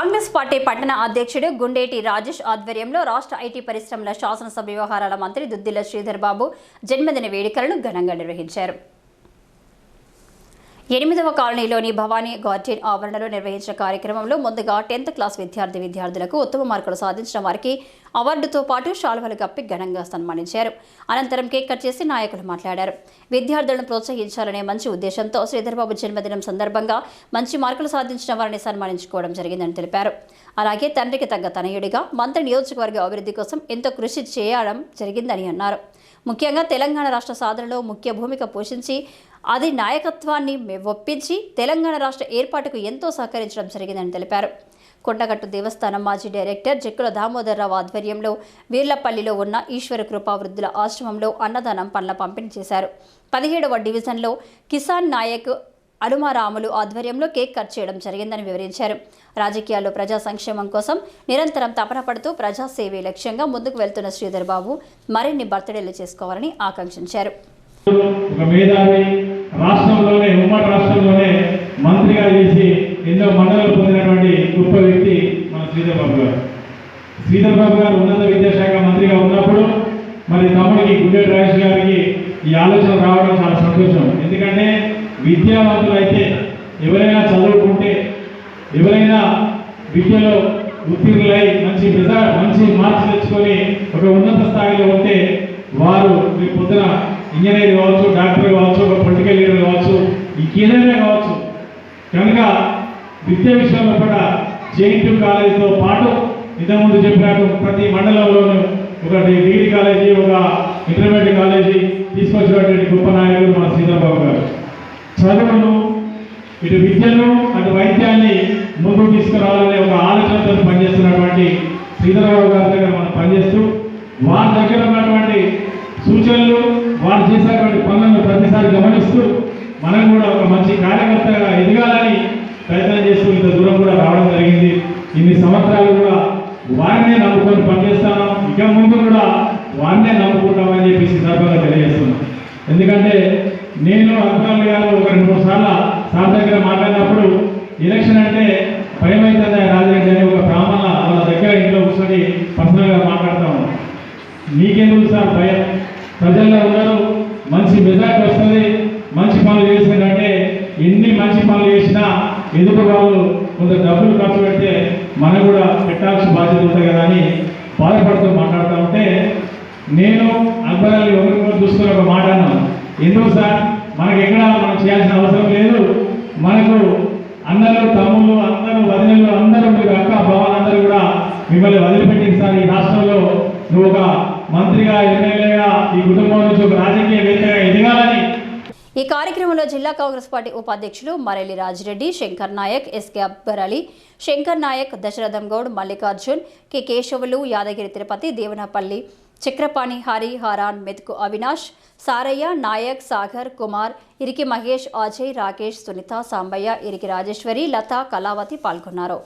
Congress party పట్టణ అధ్యక్షుడు గుండేటి రాజేష్ ఆధ్వర్యంలో రాష్ట్ర ఐటీ పరిశ్రమల శాసనసభ వ్యవహారాల మంత్రి దుద్దిల శ్రీధర్ బాబు జన్మదిన వేడుకలను ఘనంగా నిర్వహించారు. ఎనిమిదవ కాలనీలోని భవానీ గార్డెన్ ఆవరణలో నిర్వహించిన కార్యక్రమంలో ముందుగా టెన్త్ క్లాస్ విద్యార్థి విద్యార్థులకు ఉత్తమ మార్కులు సాధించిన వారికి అవార్డుతో పాటు శాలువలు కప్పి ఘనంగా సన్మానించారు. అనంతరం కేక్ కట్ చేసి నాయకులు మాట్లాడారు. విద్యార్థులను ప్రోత్సహించాలనే మంచి ఉద్దేశంతో శ్రీధర్బాబు జన్మదినం సందర్భంగా మంచి మార్కులు సాధించిన వారిని సన్మానించుకోవడం జరిగిందని తెలిపారు. అలాగే తండ్రికి తగ్గ తనయుడిగా మంత్రి నియోజకవర్గ అభివృద్ధి కోసం ఎంతో కృషి చేయడం జరిగిందని అన్నారు. ముఖ్యంగా తెలంగాణ రాష్ట్ర సాధనలో ముఖ్య భూమిక పోషించి అది నాయకత్వాన్ని ఒప్పించి తెలంగాణ రాష్ట్ర ఏర్పాటుకు ఎంతో సహకరించడం జరిగిందని తెలిపారు. కొండగట్టు దేవస్థానం మాజీ డైరెక్టర్ జక్కుల దామోదరరావు ఆధ్వర్యంలో వీర్లపల్లిలో ఉన్న ఈశ్వర కృపా వృద్ధుల ఆశ్రమంలో అన్నదానం పనుల పంపిణీ చేశారు. పదిహేడవ డివిజన్లో కిసాన్ నాయక్ అడుమారాములు ఆధ్వర్యంలో కేక్ కట్ చేయడం జరిగిందని వివరించారు. రాజకీయాల్లో ప్రజా సంక్షేమం కోసం నిరంతరం తపన పడుతూ ప్రజాసేవే లక్ష్యంగా ముందుకు వెళ్తున్న శ్రీధర్ బాబు మరిన్ని బర్త్డేలు చేసుకోవాలని ఆకాంక్షించారు. రాష్ట్రంలోనే ఉమ్మడి రాష్ట్రంలోనే మంత్రిగా చేసి ఎన్నో మండలాలు పొందినటువంటి గొప్ప వ్యక్తి మన శ్రీధర్ బాబు గారు. శ్రీధర్ బాబు గారు ఉన్నత విద్యాశాఖ మంత్రిగా ఉన్నప్పుడు మరి తమ్ముడికి గుండె రాజేష్ గారికి ఈ ఆలోచన రావడం చాలా సంతోషం. ఎందుకంటే విద్యావంతులు అయితే ఎవరైనా చదువుకుంటే ఎవరైనా విద్యలో ఉత్తీర్ణులై మంచి ప్రజా మంచి మార్క్స్ తెచ్చుకొని ఒక ఉన్నత స్థాయిలో ఉంటే వారు రేపు పొద్దున ఇంజనీర్ కావచ్చు డాక్టర్ కావచ్చు ఒక పొలిటికల్ లీడర్ కావచ్చు ఇంకేదైనా కావచ్చు. కనుక విద్య విషయంలో కూడా జేఎన్టీ కాలేజీతో పాటు ఇంతకుముందు చెప్పినట్టు ప్రతి మండలంలోనూ ఒక డిగ్రీ కాలేజీ ఒక ఇంటర్మీడియట్ కాలేజీ తీసుకొచ్చినటువంటి గొప్ప నాయకుడు మన సీతాబాబు గారు. చదువును ఇటు విద్యను అటు వైద్యాన్ని ముందుకు తీసుకురావాలనే ఒక ఆలోచనతో పనిచేస్తున్నటువంటి శ్రీధరరావు గారి దగ్గర మనం పనిచేస్తూ వారి దగ్గర ఉన్నటువంటి సూచనలు వారు చేసేటువంటి పనులను ప్రతిసారి గమనిస్తూ మనం కూడా ఒక మంచి కార్యకర్తగా ఎదగాలని ప్రయత్నం చేస్తూ ఇంత దూరం కూడా రావడం జరిగింది. ఇన్ని సంవత్సరాలు కూడా వారినే నమ్ముకొని పనిచేస్తాను. ఇక ముందు కూడా వారినే నమ్ముకుంటామని చెప్పి సందర్భంగా తెలియజేస్తున్నాం. ఎందుకంటే నేను అక్బర్ గారు ఒక రెండు మూడు సార్లు సార్ దగ్గర మాట్లాడినప్పుడు ఎలక్షన్ అంటే భయం అవుతుంది రాజరెడ్డి అని ఒక బ్రాహ్మణ వాళ్ళ దగ్గర ఇంట్లో కూర్చొని పర్సనల్గా మాట్లాడతాము మీకెందుకు సార్ భయం? ప్రజల్లో ఉన్నారు మంచి మెజార్టీ వస్తుంది మంచి పనులు చేసిందంటే ఎన్ని మంచి పనులు చేసినా ఎదుటి వాళ్ళు కొంత డబ్బులు ఖర్చు పెడితే మనం కూడా పెట్టాల్సిన బాధ్యత ఉంటుంది కదా అని బాధపడుతూ మాట్లాడుతూ ఉంటే నేను అక్బర్ ఎందుకు సార్? మనకి ఎక్కడ మనం చేయాల్సిన అవసరం లేదు. మనకు అందరూ తమ్ముళ్ళు అందరూ వదినలు అందరూ మీరు అక్క భావాలందరూ కూడా మిమ్మల్ని వదిలిపెట్టింది సార్. ఈ రాష్ట్రంలో నువ్వు ఒక మంత్రిగా ఎమ్మెల్యేగా ఈ కుటుంబం నుంచి ఒక రాజకీయ వేత్తగా ఎదగాలని. ఈ కార్యక్రమంలో జిల్లా కాంగ్రెస్ పార్టీ ఉపాధ్యక్షులు Marelli Rajireddy Shankar Nayak S K Akbar Ali Shankar Nayak Dasharatham Goud Mallikarjun K Keshavulu Yadagiri Tirupati Devanapalli Chakrapani Hari హరాన్ Methuku Avinash Sarayya Naik Sagar Kumar ఇరికి Mahesh Ajay Rakesh Sunitha Sambaiah ఇరికి Rajeshwari లత కళావతి పాల్గొన్నారు.